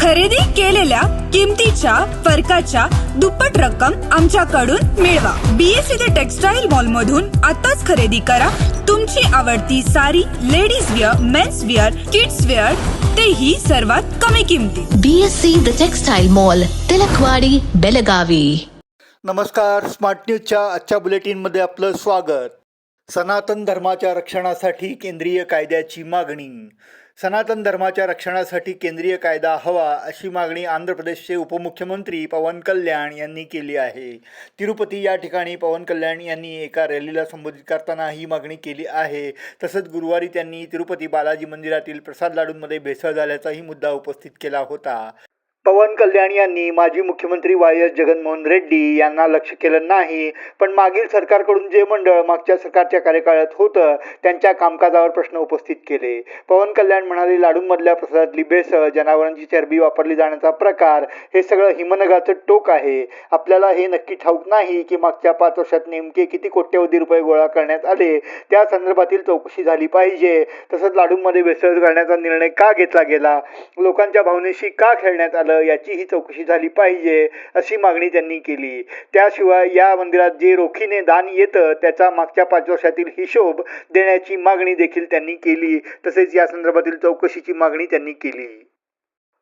खरेदी केलेल्या किमतीच्या फरकाच्या दुप्पट रक्कम आमच्याकडून मिळवा. बीएससी द टेक्सटाईल मॉल मधून आताच खरेदी करा. तुमची आवडती sari ladies wear men's wear kids wear तेही सर्वात कमी किमतीत BSc The Textile Mall, Tilakwadi Belagavi. नमस्कार स्मार्ट न्यूजच्या आजच्या बुलेटिनमध्ये आपलं स्वागत. सनातन धर्माच्या रक्षणासाठी केंद्रीय कायद्याची मागणी. सनातन धर्माच्या रक्षणासाठी केंद्रीय कायदा हवा अशी मागणी आंध्र प्रदेशचे उपमुख्यमंत्री पवन कल्याण यांनी केली आहे. तिरुपती या ठिकाणी पवन कल्याण यांनी एका रॅलीला संबोधित करताना ही मागणी केली आहे. तसंच गुरुवारी त्यांनी तिरुपती बालाजी मंदिरातील प्रसाद लाडूंमध्ये भेसळ झाल्याचाही मुद्दा उपस्थित केला होता. पवन कल्याण यांनी माजी मुख्यमंत्री वाय एस जगनमोहन रेड्डी यांना लक्ष केलं नाही. पण मागील सरकारकडून जे मंडळ मागच्या सरकारच्या कार्यकाळात होतं त्यांच्या कामकाजावर प्रश्न उपस्थित केले. पवन कल्याण म्हणाले लाडूंमधल्या प्रसादातली भेसळ जनावरांची चरबी वापरली जाण्याचा प्रकार हे सगळं हिमनगाचं टोक आहे. आपल्याला हे नक्की ठाऊक नाही की मागच्या पाच वर्षात नेमके किती कोट्यवधी रुपये गोळा करण्यात आले त्या संदर्भातील चौकशी झाली पाहिजे. तसंच लाडूंमध्ये भेसळ करण्याचा निर्णय का घेतला गेला? लोकांच्या भावनेशी का खेळण्यात आलं? याचीही चौकशी झाली पाहिजे अशी मागणी त्यांनी केली. त्याशिवाय या मंदिरात जे रोखीने दान येतं त्याचा मागच्या पाच वर्षातील हिशोब देण्याची मागणी देखील त्यांनी केली. तसेच या संदर्भातील चौकशीची मागणी त्यांनी केली.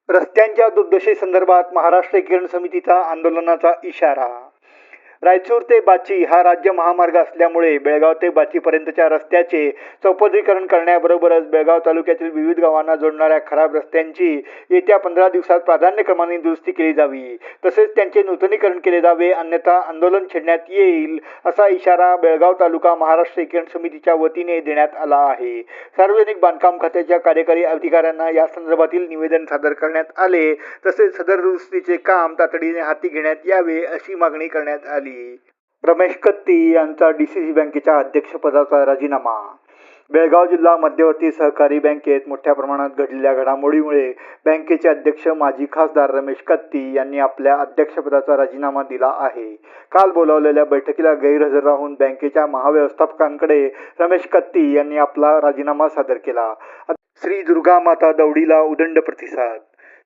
रस्त्यांच्या दुर्दशेसंदर्भात महाराष्ट्र किरण समितीचा आंदोलनाचा इशारा रायचूर ते बाची हा राज्य महामार्ग असल्यामुळे बेळगाव ते बाचीपर्यंतच्या रस्त्याचे चौपदरीकरण करण्याबरोबरच बेळगाव तालुक्यातील विविध गावांना जोडणाऱ्या खराब रस्त्यांची येत्या पंधरा दिवसात प्राधान्यक्रमाने दुरुस्ती केली जावी. तसेच त्यांचे नूतनीकरण केले जावे अन्यथा आंदोलन छेडण्यात येईल असा इशारा बेळगाव तालुका महाराष्ट्र एकीकरण समितीच्या वतीने देण्यात आला आहे. सार्वजनिक बांधकाम खात्याच्या कार्यकारी अधिकाऱ्यांना या संदर्भातील निवेदन सादर करण्यात आले. तसेच सदर दुरुस्तीचे काम तातडीने हाती घेण्यात यावे अशी मागणी करण्यात आली. रमेश कत्ती यांचा डी सी सी बँकेच्या अध्यक्षपदाचा राजीनामा. बेळगाव जिल्हा मध्यवर्ती सहकारी बँकेत मोठ्या प्रमाणात घडलेल्या घडामोडीमुळे बँकेचे अध्यक्ष माजी खासदार रमेश कत्ती यांनी आपल्या अध्यक्षपदाचा राजीनामा दिला आहे. काल बोलावलेल्या बैठकीला गैरहजर राहून बँकेच्या महाव्यवस्थापकांकडे रमेश कत्ती यांनी आपला राजीनामा सादर केला. श्री दुर्गा माता दौडीला उदंड प्रतिसाद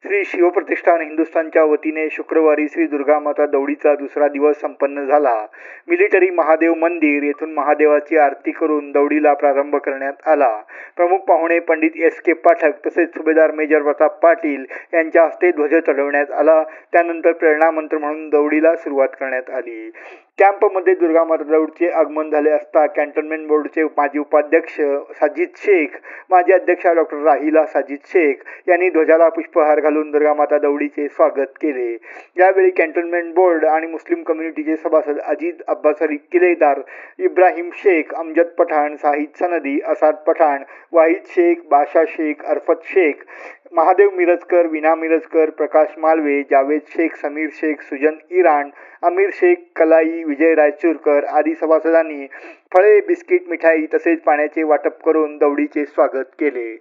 श्री शिवप्रतिष्ठान हिंदुस्थानच्या वतीने शुक्रवारी श्री दुर्गा माता दौडीचा दुसरा दिवस संपन्न झाला. मिलिटरी महादेव मंदिर येथून महादेवाची आरती करून दौडीला प्रारंभ करण्यात आला. प्रमुख पाहुणे पंडित एस के पाठक तसेच सुभेदार मेजर प्रताप पाटील यांच्या हस्ते ध्वज चढवण्यात आला. त्यानंतर प्रेरणा मंत्र म्हणून दौडीला सुरुवात करण्यात आली. कॅम्पमध्ये दुर्गा माता दौडचे आगमन झाले असता कॅन्टोन्मेंट बोर्डचे माजी उपाध्यक्ष साजिद शेख माजी अध्यक्ष डॉक्टर राहिला साजिद शेख यांनी ध्वजाला पुष्पहार घालून दुर्गा माता दौडीचे स्वागत केले. यावेळी कॅन्टोन्मेंट बोर्ड आणि मुस्लिम कम्युनिटीचे सभासद अजित अब्बास अली किलेदार इब्राहिम शेख अमजद पठाण साहिद सनदी असाद पठाण वाहिद शेख बाशा शेख अरफत शेख महादेव मिरजकर विना मिरजकर प्रकाश मालवे जावेद शेख समीर शेख सुजन इराण अमीर शेख कलाई विजय रायचूरकर आदी सभासदांनी फळे बिस्किट मिठाई तसेच पाण्याचे वाटप करून दौडीचे स्वागत केले.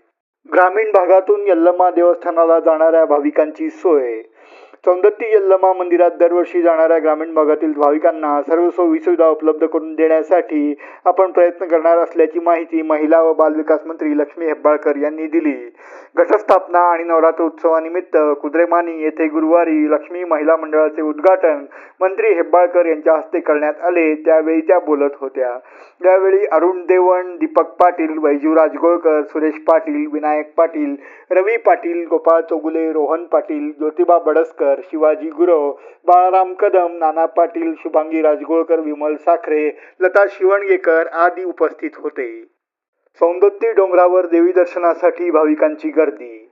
ग्रामीण भागातून यल्लमा देवस्थानाला जाणाऱ्या भाविकांची सोय सौंदत्ती यल्लमा मंदिरात दरवर्षी जाणाऱ्या ग्रामीण भागातील भाविकांना सर्व सोयी सुविधा उपलब्ध करून देण्यासाठी आपण प्रयत्न करणार असल्याची माहिती महिला व बालविकास मंत्री लक्ष्मी हेब्बाळकर यांनी दिली. घटस्थापना आणि नवरात्र उत्सवानिमित्त कुद्रेमानी येथे गुरुवारी लक्ष्मी महिला मंडळाचे उद्घाटन मंत्री हेब्बाळकर यांच्या हस्ते करण्यात आले. त्यावेळी त्या बोलत होत्या. यावेळी अरुण देवण दीपक पाटील वैजू राजगोळकर सुरेश पाटील विनायक पाटील रवी पाटील गोपाळ चोगुले रोहन पाटील ज्योतिबा बडसकर शिवाजी गुरव बाळाराम कदम नाना पाटील शुभांगी राजगोळकर विमल साखरे लता शिवणगेकर आदी उपस्थित होते. सौंदत्ती डोंगरावर देवी दर्शनासाठी भाविकांची गर्दी.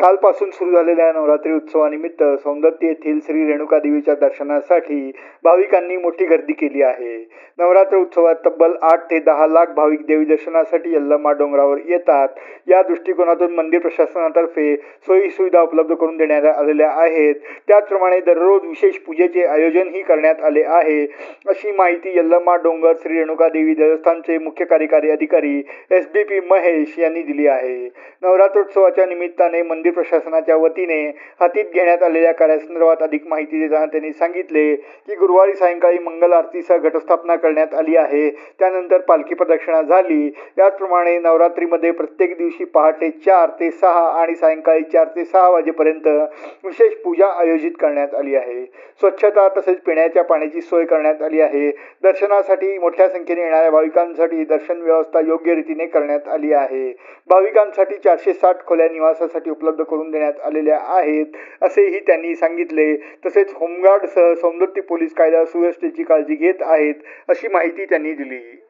कालपासून सुरू झालेल्या नवरात्री उत्सवानिमित्त सौंदत्ती येथील श्री रेणुका देवीच्या दर्शनासाठी भाविकांनी मोठी गर्दी केली आहे. नवरात्र उत्सवात तब्बल आठ ते दहा लाख भाविक देवी दर्शनासाठी यल्लमा डोंगरावर येतात. या दृष्टिकोनातून मंदिर प्रशासनातर्फे सोयी सुविधा उपलब्ध करून देण्यात आलेल्या आहेत. त्याचप्रमाणे दररोज विशेष पूजेचे आयोजनही करण्यात आले आहे. अशी माहिती यल्लमा डोंगर श्री रेणुका देवी देवस्थानचे मुख्य कार्यकारी अधिकारी एस बी पी महेश यांनी दिली आहे. नवरात्रोत्सवाच्या निमित्ताने मंदिर प्रशासनाच्या वतीने हातीत घेण्यात आलेल्या कार्यासंदर्भात अधिक माहिती देताना त्यांनी सांगितले की गुरुवारी सायंकाळी मंगल आरतीसह घटस्थापना करण्यात आली आहे. त्यानंतर पालखी प्रदक्षिणा झाली. त्याचप्रमाणे नवरात्रीमध्ये प्रत्येक दिवशी पहाटे चार ते सहा आणि सायंकाळी चार ते सहा वाजेपर्यंत विशेष पूजा आयोजित करण्यात आली आहे. स्वच्छता तसेच पिण्याच्या पाण्याची सोय करण्यात आली आहे. दर्शनासाठी मोठ्या संख्येने येणाऱ्या भाविकांसाठी दर्शन व्यवस्था योग्य रीतीने करण्यात आली आहे. भाविकांसाठी चारशे साठ खोल्या निवासासाठी उपलब्ध करून देण्यात आलेल्या आहेत असेही त्यांनी सांगितले. तसेच होमगार्डसह सौंदत्ती पोलीस कायदा सुव्यवस्थेची काळजी घेत आहेत अशी माहिती त्यांनी दिली.